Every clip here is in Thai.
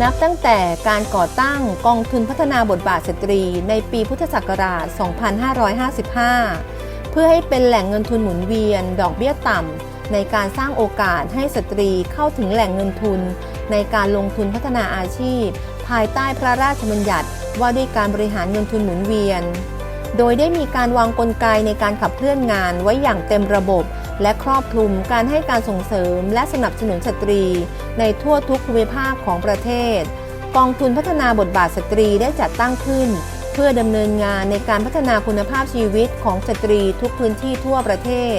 นับตั้งแต่การก่อตั้งกองทุนพัฒนาบทบาทสตรี ในปีพุทธศักราช 2555 เพื่อให้เป็นแหล่งเงินทุนหมุนเวียน ดอกเบี้ยต่ำในการสร้างโอกาสให้สตรีเข้าถึงแหล่งเงินทุน ในการลงทุนพัฒนาอาชีพ ภายใต้พระราชบัญญัติว่าด้วยการบริหารเงินทุนหมุนเวียน โดยได้มีการวางกลไกในการขับเคลื่อนงานไว้อย่างเต็มระบบ และครอบคลุมการให้การส่งเสริมและสนับสนุนสตรี ในทั่วทุกภูมิภาคของประเทศ กองทุนพัฒนาบทบาทสตรีได้จัดตั้งขึ้น เพื่อดำเนินงานในการพัฒนาคุณภาพชีวิตของสตรีทุกพื้นที่ทั่วประเทศ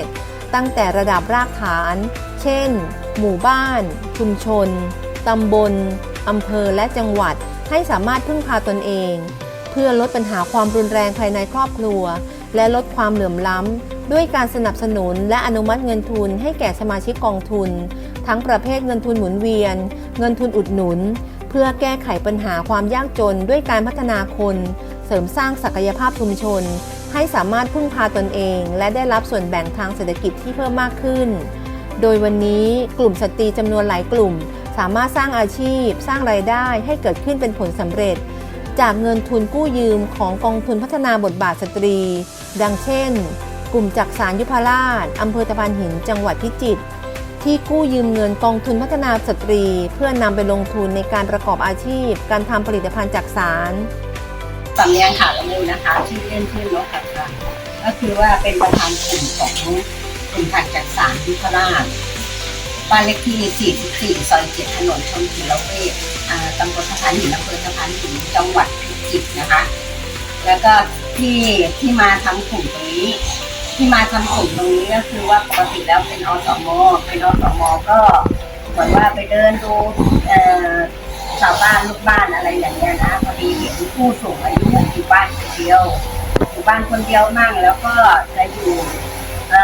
ตั้งแต่ระดับรากฐาน เช่น หมู่บ้าน ชุมชน ตำบลอำเภอและจังหวัด ให้สามารถพึ่งพาตนเอง เพื่อลดปัญหาความรุนแรงภายในครอบครัว และลดความเหลื่อมล้ำ ด้วยการสนับสนุนและอนุมัติเงินทุนให้แก่สมาชิกกองทุน ทั้งประเภทเงินทุนหมุนเวียน เงินทุนอุดหนุน เพื่อแก้ไขปัญหาความยากจนด้วยการพัฒนาคน เสริมสร้างศักยภาพชุมชน ให้สามารถพึ่งพาตนเอง และได้รับส่วนแบ่งทางเศรษฐกิจที่เพิ่มมากขึ้น โดยวันนี้กลุ่มสตรีจำนวนหลายกลุ่ม สามารถสร้างอาชีพ สร้างรายได้ให้เกิดขึ้นเป็นผลสำเร็จจากเงินทุนกู้ยืมของกองทุนพัฒนาบทบาทสตรี ดังเช่น กลุ่มจักสารยุพราชอำเภอตะพานหินจังหวัดพิจิตรที่กู้ยืมเงินกองทุนพัฒนาสตรี เพื่อนำไปลงทุนในการประกอบอาชีพ การทำผลิตภัณฑ์จักสารสำเนียงขาละมูนะคะชื่อเล่นชื่อนกค่ะค่ะก็คือว่าเป็นประธานกลุ่มของกลุ่มผักจักสารยุพราชบ้านเลขที่ 44 ซอย7ถนนชนกิโลเวทอ่าตำบลสะพานหินอำเภอสะพานหินจังหวัดพิจิตรนะคะ แล้วก็ที่ที่มาทำกลุ่มตรงนี้ ที่มาทำกลุ่มตรงนี้ก็คือว่าปกติแล้วเป็นอสมเป็นอสมก็เหมือนว่าไปเดินดูเอ่อชาวบ้านลูกบ้านอะไรอย่างเงี้ยนะพอดีเห็นผู้สูงอายุอยู่บ้านคนเดียวอยู่บ้านคนเดียวนั่งแล้วก็จะอยู่เอ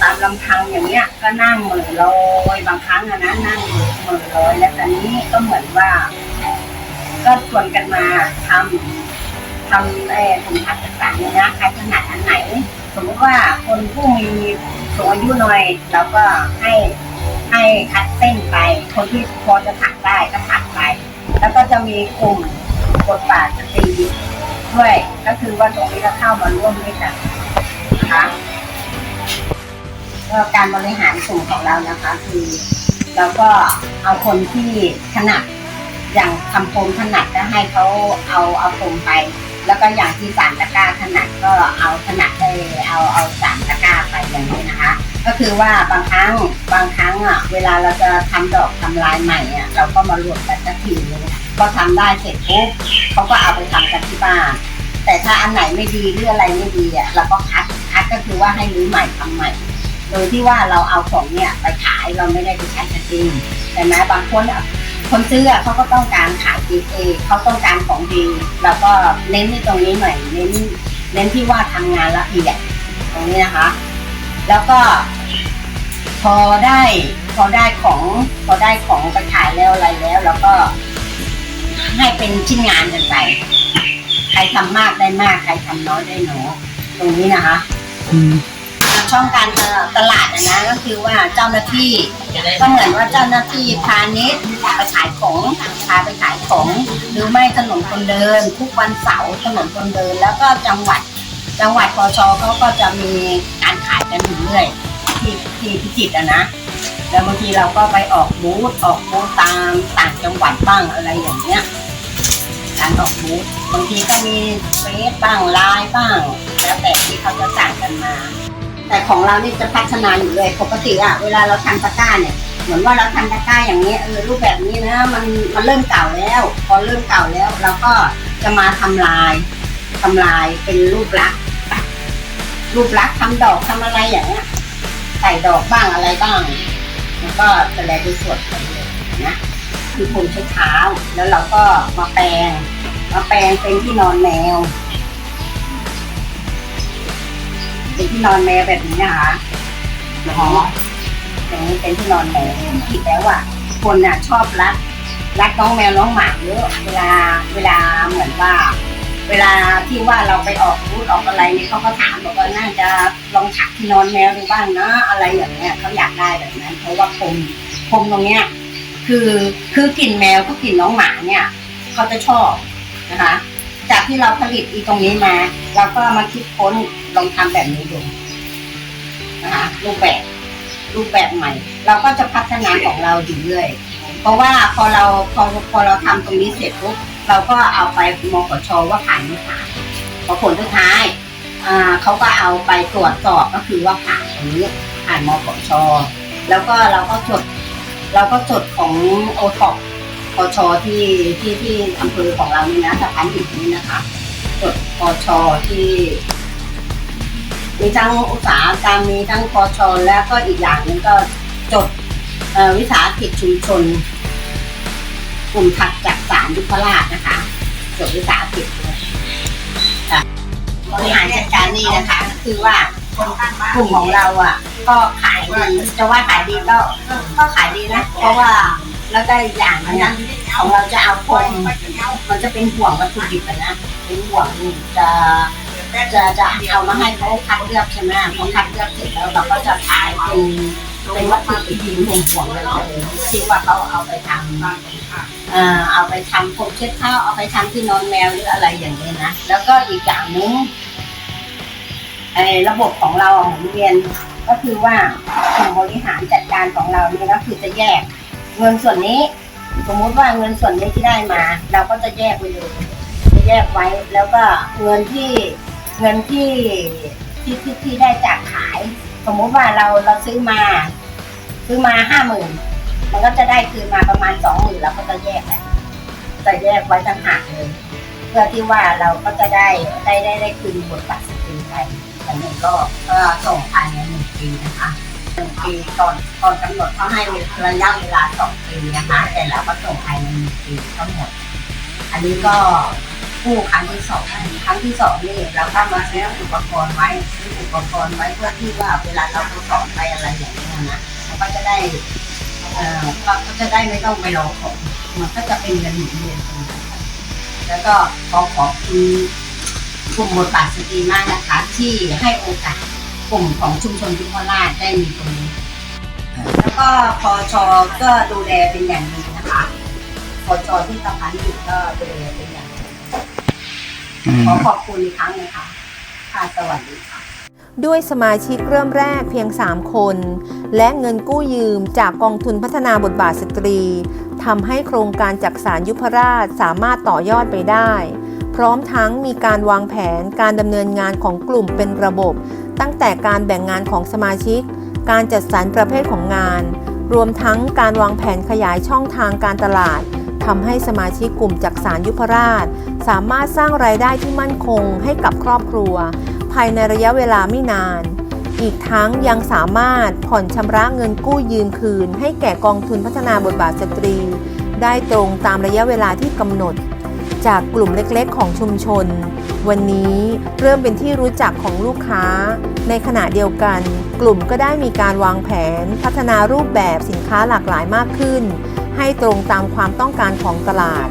ตามลำพังอย่างเงี้ย ก็นั่งเหม่อลอยบางครั้งนะนั่งเหม่อลอยแล้วตอนนี้ก็เหมือนว่า ก็ชวนกันมาทำทำไอ้ถุงผักต่างๆเนี่ยนะใครถนัดอันไหน สมมติว่าคนผู้มีสูงอายุหน่อยเราก็ให้ให้คัดเส้นไป คนที่พอจะถักได้ก็ถักไป แล้วก็จะมีกลุ่มบทบาทสตรีด้วยก็คือว่าตรงนี้ก็เข้ามาร่วมด้วยกันนะคะก็การบริหารกลุ่มของเรานะคะ คือเราก็เอาคนที่ถนัดอย่างทำโฟมถนัดก็ให้เขาเอาเอาโฟมไป แล้วก็อย่างที่สามตะกร้าถนัดก็เอาถนัดไปเอาเอาสามตะกร้าไปอย่างนี้นะคะ ก็คือว่าบางครั้งบางครั้งอะเวลาเราจะทำดอกทำลายใหม่อะเราก็มารวมกันสักทีนึงพอทำได้เสร็จปุ๊บเขาก็เอาไปทำกันที่บ้านแต่ถ้าอันไหนไม่ดีหรืออะไรไม่ดีอะเราก็คัดคัดก็คือว่าให้รื้อใหม่ทำใหม่ โดยที่ว่าเราเอาของเนี่ยไปขายเราไม่ได้ไปใช้กันเองแต่แม้บางคนอะ คนซื้อเขาก็ต้องการขายดีเอเขาต้องการของดีเราก็เน้นที่ตรงนี้หน่อยเน้นเน้นที่ว่าทำงานละเอียดตรงนี้นะคะ แล้วก็ พอได้พอได้ของพอได้ของไปขายแล้วอะไรแล้ว แล้วก็ให้เป็นชิ้นงานกันไป ใครทำมากได้มาก ใครทำน้อยได้น้อยตรงนี้นะคะ ช่องการตลาดอะนะก็คือว่าเจ้าหน้าที่ก็เหมือนว่าเจ้าหน้าที่พาณิชย์ไปขายของพาไปขายของ หรือไม่ถนนคนเดิน ทุกวันเสาร์ถนนคนเดิน แล้วก็จังหวัดจังหวัดปชเขาก็จะมีการขายกันอยู่เรื่อยที่ที่พิจิตรนะ แล้วบางทีเราก็ไปออกบูธออกบูธตามต่างจังหวัดบ้างอะไรอย่างเงี้ยการออกบูธบางทีก็มีเฟซบ้างไลน์บ้าง แล้วแต่ที่เขาจะสั่งกันมา แต่ของเรานี่จะพัฒนาอยู่เลยปกติอะเวลาเราทำตะกร้าเนี่ยเหมือนว่าเราทำตะกร้าอย่างนี้เออรูปแบบนี้นะมันมันเริ่มเก่าแล้ว พอเริ่มเก่าแล้วเราก็จะมาทำลายทำลายเป็นรูปลักษณ์รูปลักษณ์ทำดอกทำอะไรอย่างเงี้ยใส่ดอกบ้างอะไรบ้าง แล้วก็จะแลดูสวยไปเลยนะคือผมใช้เท้าแล้วเราก็มาแปรงมาแปรงเป็นที่นอนแมว เป็นที่นอนแมวแบบนี้นะคะอ๋ออย่างนี้เป็นที่นอนแมวคิดแล้วอะ คนน่ะชอบรัก รักน้องแมวน้องหมาเยอะ เวลาเวลาเหมือนว่า เวลาที่ว่าเราไปออกรูดออกอะไรเนี่ยเขาก็ถามบอกว่าน่าจะลองถักที่นอนแมวดูบ้างนะ อะไรอย่างเงี้ยเขาอยากได้แบบนั้น เพราะว่าพรมพรมตรงเนี้ยคือคือกลิ่นแมวก็กลิ่นน้องหมาเนี่ยเขาจะชอบนะคะจาก ที่เราผลิตอีตรงนี้มาเราก็มาคิดค้นลองทำแบบนี้ดูนะคะรูปแบบรูปแบบใหม่ เราก็จะพัฒนาของเราอยู่เรื่อยเพราะว่าพอเราพอพอเราทำตรงนี้เสร็จปุ๊บเราก็เอาไปมกชว่าผ่านไม่ผ่านพอผลสุดท้ายเขาก็เอาไปตรวจสอบก็คือว่าผ่านตรงนี้ผ่านมกชแล้วก็เราก็จดเราก็จดของโอท็อป พชที่ที่ที่อำเภอของเรานี่นะสะพานหินนี่นะคะจดพชที่มีทั้งอุตสาหกรรมมีทั้งพชแล้วก็อีกอย่างหนึงก็จดวิสาหกิจชุมชน กลุ่มถัดจากสารยุพราชนะคะจดวิสาหกิจบริหารจัดการนี่นะคะก็คือว่ากลุ่มของเราอะ ก็ขายดีจะว่าขายดีก็ก็ขายดีนะ เพราะว่า แล้วก็อีกอย่างหนึงนะของเราจะเอาคนมันจะเป็นห่วงวัตถุดิบอะนะเป็นห่วงจะจะจะเอามาให้เขาคัดเลือกใช่ไหมพอคัดเลือกเสร็จแล้วเราก็จะขายเป็นเป็นวัตถุดิบที่ห่วงห่วงๆเลยที่ว่าเขาเอาไปทำเอ่อเอาไปทำผมเช็ดเท้าวเอาไปทำที่นอนแมวหรืออะไรอย่างนี้ยนะแล้วก็อีกอย่างนึงไอ้ระบบของเราหมุนเวียนก็คือว่ากลุ่มบริหารจัดการของเราเนี่ยก็คือจะแยก เงินส่วนนี้ สมมุติว่าเงินส่วนนี้ที่ได้มา เราก็จะแยกไปเลยจะแยกไว้แล้วก็เงินที่เงินที่ที่ที่ที่ได้จากขาย สมมุติว่าเราเราซื้อมา ซื้อมาห้าหมื่นมันก็จะได้คืนมาประมาณสองหมื่นเราก็จะแยกแหละจะแยกไว้ต่างหากเลยเพื่อที่ว่าเราก็จะได้ได้ได้ได้คืนบทบาทสตรีไปแต่หนึ่งก็ก็ส่งภายในหนึ่งปีนะคะหนึ่ง ปีก่อนก่อนกำหนดเขาให้ระยะเวลาสองปีนะคะ แต่เราก็ส่งภายในหนึ่งปีทั้งหมด อันนี้ก็กู้ครั้งที่สองครั้งที่สองนี่เราก็มาซื้ออุปกรณ์ไว้ซื้ออุปกรณ์ไว้เพื่อที่ว่าเวลาเราไปสอนไปอะไรอย่างนี้ยนะเราก็จะได้เอ่อก็ก็จะได้ไม่ต้องไปรอของมันก็จะเป็นเงินหมุนเวียนตรงนั้นแล้วก็ขอขอบคุณกลุ่มบทบาทสตรีมากนะคะ ที่ให้โอกาส กลุ่มของชุมชนยุพราชได้มีตรงนี้แล้วก็พอชอก็ดูแลเป็นอย่างดีนะคะพอชอที่สะพานหินก็ดูแลเป็นอย่างดีขอขอบคุณอีกครั้งนะคะค่ะสวัสดีค่ะด้วยสมาชิกเริ่มแรกเพียง 3 คน และเงินกู้ยืมจากกองทุนพัฒนาบทบาทสตรีทำให้โครงการจักสารยุพราชสามารถต่อยอดไปได้ พร้อมทั้งมีการวางแผนการดำเนินงานของกลุ่มเป็นระบบ ตั้งแต่การแบ่งงานของสมาชิก การจัดสรรประเภทของงาน รวมทั้งการวางแผนขยายช่องทางการตลาดทำให้สมาชิกกลุ่มจักสารยุพราช สามารถสร้างรายได้ที่มั่นคงให้กับครอบครัว ภายในระยะเวลาไม่นาน อีกทั้งยังสามารถผ่อนชำระเงินกู้ยืมคืน ให้แก่กองทุนพัฒนาบทบาทสตรี ได้ตรงตามระยะเวลาที่กำหนด จากกลุ่มเล็กๆ ของชุมชน วันนี้เริ่มเป็นที่รู้จักของลูกค้า ในขณะเดียวกัน กลุ่มก็ได้มีการวางแผน พัฒนารูปแบบสินค้าหลากหลายมากขึ้น ให้ตรงตามความต้องการของตลาด